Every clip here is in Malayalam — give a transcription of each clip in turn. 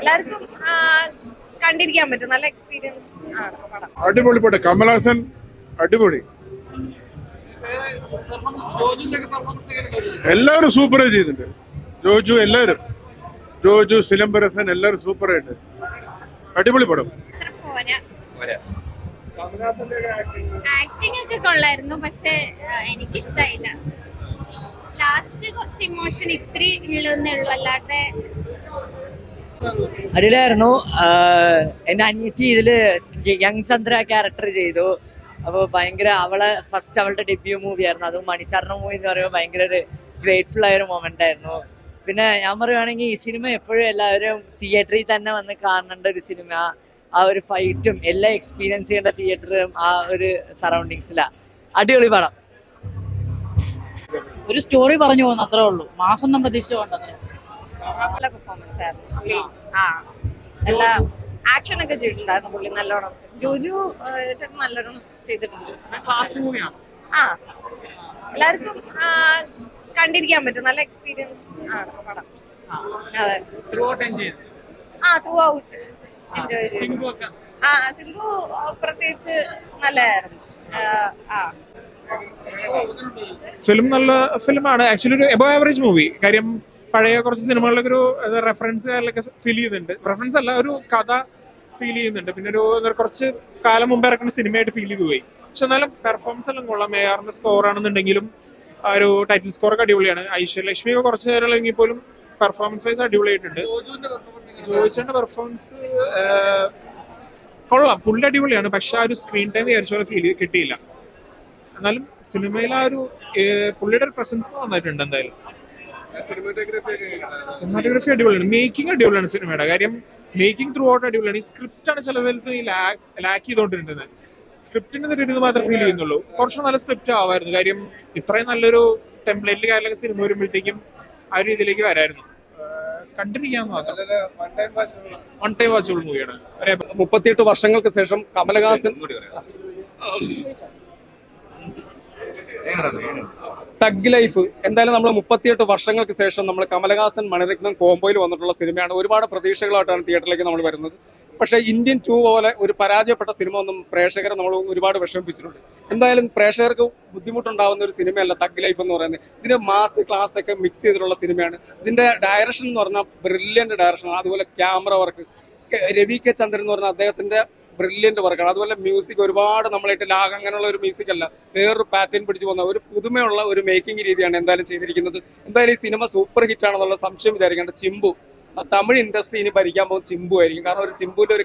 എല്ലാവർക്കും കണ്ടിരിക്കാൻ പറ്റും. നല്ല എക്സ്പീരിയൻസ് ആണ് പടം. അടിപൊളി പടം. കമൽഹാസൻ അടിപൊളി. എല്ലാവരും സൂപ്പറായി ചെയ്തിട്ടുണ്ട്. ജോജു എല്ലാവരും. ജോജു സിലംബരസൻ എല്ലാവരും സൂപ്പറായിട്ട് അടിപൊളി പടം. ആക്ടിംഗ് ഒക്കെ കൊള്ളായിരുന്നു പക്ഷെ എനിക്ക് ഇഷ്ടായില്ല ലാസ്റ്റ് കുറച്ച് ഇമോഷൻ ഇത്രേ ഉള്ളൂ. അല്ലാതെ അടിയിലായിരുന്നു. ആഹ് എന്റെ അനിയത്തി ഇതിൽ യങ് ചന്ദ്ര ക്യാരക്ടർ ചെയ്തു. അപ്പോൾ ഭയങ്കര അവളെ ഫസ്റ്റ് അവളുടെ ഡെബ്യൂ മൂവി ആയിരുന്നു. അതും മണിശാരണ മൂവി എന്ന് പറയുമ്പോൾ ഭയങ്കര ഒരു ഗ്രേറ്റ്ഫുൾ ആയ ഒരു മൊമെന്റ് ആയിരുന്നു. പിന്നെ ഞാൻ പറയുവാണെങ്കിൽ ഈ സിനിമ എപ്പോഴും എല്ലാവരും തിയേറ്ററിൽ തന്നെ വന്ന് കാണേണ്ട ഒരു സിനിമ ആ ഒരു ഫൈറ്റും എല്ലാം എക്സ്പീരിയൻസ് ചെയ്യേണ്ട തിയേറ്ററും ആ ഒരു സറൗണ്ടിങ്സിലാണ് അടിപൊളി പടം. ഒരു സ്റ്റോറി പറഞ്ഞു പോകുന്നു അത്രേ ഉള്ളൂ. മാസം ഒന്നും പ്രതീക്ഷിച്ചു പോകണ്ടത് നല്ല പെർഫോമൻസ് ആയിരുന്നു പുള്ളി ആ എല്ലാ ആക്ഷൻ ഒക്കെ ചെയ്തിട്ടുണ്ടായിരുന്നു പുള്ളി നല്ലോണം ജോജു ചേട്ടൻ നല്ലോണം ചെയ്തിട്ടുണ്ട് ആ എല്ലാവർക്കും കണ്ടിരിക്കാൻ പറ്റും നല്ല എക്സ്പീരിയൻസ് ആണ് പടം അതെ ആ ത്രൂ ഔട്ട് എൻജോയ് ചെയ്തു ആ സിംബു പ്രത്യേകിച്ച് നല്ലതായിരുന്നു ആ ഫിലിം നല്ല ഫിലിമാണ് ആക്ച്വലി ഒരു എബോ ആവറേജ് മൂവി കാര്യം പഴയ കുറച്ച് സിനിമകളിലൊക്കെ ഒരു റെഫറൻസ് ഫീൽ ചെയ്യുന്നുണ്ട്. റെഫറൻസ് അല്ല ഒരു കഥ ഫീൽ ചെയ്യുന്നുണ്ട്. പിന്നെ ഒരു കുറച്ച് കാലം മുമ്പ് ഇറക്കുന്ന സിനിമയായിട്ട് ഫീൽ ചെയ്തു പോയി. പക്ഷെ എന്നാലും പെർഫോമൻസ് എല്ലാം കൊള്ളാം. എ ആറിന്റെ സ്കോർ ആണെന്നുണ്ടെങ്കിലും ആ ഒരു ടൈറ്റിൽ സ്കോർ ഒക്കെ അടിപൊളിയാണ്. ഐശ്വര്യലക്ഷ്മി ഒക്കെ കുറച്ച് നേരം എങ്കിൽ പോലും പെർഫോമൻസ് വൈസ് അടിപൊളിയായിട്ടുണ്ട്. ജോയിച്ചന്റെ പെർഫോമൻസ് കൊള്ളാം. പുള്ളി അടിപൊളിയാണ്. പക്ഷെ ആ ഒരു സ്ക്രീൻ ടൈം വിചാരിച്ച പോലെ ഫീൽ കിട്ടിയില്ല. എന്നാലും സിനിമയിൽ ആ ഒരു പുള്ളിയുടെ ഒരു പ്രസൻസ് വന്നിട്ടുണ്ട് എന്തായാലും. സിനിമാറ്റോഗ്രഫി അടിപൊളിയാണ്. മേക്കിംഗ് അടിപൊളിയാണ് സിനിമയുടെ കാര്യം മേക്കിംഗ് ത്രൂ ഔട്ട് അടിപൊളിയാണ്. ഈ സ്ക്രിപ്റ്റ് ആണ് ചില സ്ഥലത്ത് ഈ ലാക്ക് ചെയ്തുകൊണ്ടിരുന്നത്. സ്ക്രിപ്റ്റിന് ഒരു ഇത് മാത്രമേ ഫീൽ ചെയ്യുന്നുള്ളൂ. കുറച്ച് നല്ല സ്ക്രിപ്റ്റ് ആവായിരുന്നു. കാര്യം ഇത്രയും നല്ലൊരു ടെംപ്ലേറ്റിൽ കാര്യങ്ങളൊക്കെ സിനിമ വരുമ്പോഴത്തേക്കും ആ ഒരു രീതിയിലേക്ക് വരായിരുന്നു. കണ്ടിരിക്കാന്ന് മാത്രം. വൺ ടൈം വാച്ചബിൾ മൂവിയാണ് മുപ്പത്തിയെട്ട് വർഷങ്ങൾക്ക് ശേഷം കമലഹാസൻ തഗ് ലൈഫ് എന്തായാലും നമ്മൾ മുപ്പത്തിയെട്ട് വർഷങ്ങൾക്ക് ശേഷം നമ്മൾ കമലഹാസൻ മണിരത്നം കോംബോയിൽ വന്നിട്ടുള്ള സിനിമയാണ്. ഒരുപാട് പ്രതീക്ഷകളായിട്ടാണ് തിയേറ്ററിലേക്ക് നമ്മൾ വരുന്നത്. പക്ഷേ ഇന്ത്യൻ ടു പോലെ ഒരു പരാജയപ്പെട്ട സിനിമ ഒന്നും പ്രേക്ഷകരെ നമ്മൾ ഒരുപാട് വിഷമിപ്പിച്ചിട്ടുണ്ട്. എന്തായാലും പ്രേക്ഷകർക്ക് ബുദ്ധിമുട്ടുണ്ടാവുന്ന ഒരു സിനിമയല്ല തഗ് ലൈഫ് എന്ന് പറയുന്നത്. ഇതിന്റെ മാസ് ക്ലാസ് ഒക്കെ മിക്സ് ചെയ്തിട്ടുള്ള സിനിമയാണ്. ഇതിന്റെ ഡയറക്ഷൻ എന്ന് പറഞ്ഞാൽ ബ്രില്യന്റ് ഡയറക്ഷൻ അതുപോലെ camera work Ravi K Chandran എന്ന് പറഞ്ഞ അദ്ദേഹത്തിന്റെ ബ്രില്യന്റ് വർക്കാണ് അതുപോലെ മ്യൂസിക് ഒരുപാട് നമ്മളായിട്ട് ലാഗ് അങ്ങനെയുള്ള ഒരു മ്യൂസിക് അല്ല. വേറൊരു പാറ്റേൺ പിടിച്ചു പോകുന്ന ഒരു പുതുമയുള്ള ഒരു മേക്കിംഗ് രീതിയാണ് എന്തായാലും ചെയ്തിരിക്കുന്നത്. എന്തായാലും ഈ സിനിമ സൂപ്പർ ഹിറ്റ് ആണെന്നുള്ള സംശയം വിചാരിക്കേണ്ട. ചിമ്പു തമിഴ് ഇൻഡസ്ട്രി ഇനി ഭരിക്കാൻ പോകുന്ന ചിമ്പു ആയിരിക്കും. കാരണം ഒരു ചിമ്പുവിന്റെ ഒരു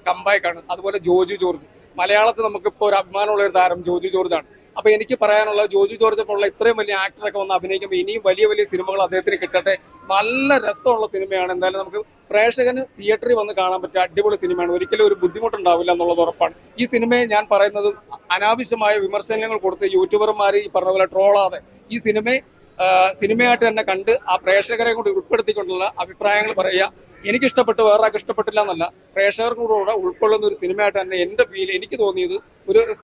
ആണ്. അതുപോലെ ജോജു ജോർജ്. മലയാളത്തിൽ നമുക്കിപ്പോൾ ഒരു അഭിമാനമുള്ള ഒരു താരം ജോജു ജോർജ് ആണ് അപ്പൊ എനിക്ക് പറയാനുള്ള ജോജു ജോർജ് പോലുള്ള ഇത്രയും വലിയ ആക്ടറൊക്കെ വന്ന് അഭിനയിക്കുമ്പോൾ ഇനിയും വലിയ വലിയ സിനിമകൾ അദ്ദേഹത്തിന് കിട്ടട്ടെ. നല്ല രസമുള്ള സിനിമയാണ്. എന്തായാലും നമുക്ക് പ്രേക്ഷകന് തിയേറ്ററിൽ വന്ന് കാണാൻ പറ്റിയ അടിപൊളി സിനിമയാണ്. ഒരിക്കലും ഒരു ബുദ്ധിമുട്ടുണ്ടാവില്ല എന്നുള്ളത് ഉറപ്പാണ്. ഈ സിനിമയെ ഞാൻ പറയുന്നത് അനാവശ്യമായ വിമർശനങ്ങൾ കൊടുത്ത് യൂട്യൂബർമാർ ഈ പറഞ്ഞ പോലെ ട്രോളാതെ ഈ സിനിമയെ സിനിമയായിട്ട് തന്നെ കണ്ട് ആ പ്രേക്ഷകരെ കൂടി ഉൾപ്പെടുത്തിക്കൊണ്ടുള്ള അഭിപ്രായങ്ങൾ പറയുക. എനിക്ക് ഇഷ്ടപ്പെട്ട് വേറെ ഇഷ്ടപ്പെട്ടില്ല എന്നല്ല. പ്രേക്ഷകർക്കും കൂടെ ഉൾക്കൊള്ളുന്ന ഒരു സിനിമയായിട്ട് തന്നെ എന്റെ ഫീൽ എനിക്ക് തോന്നിയത് ഒരു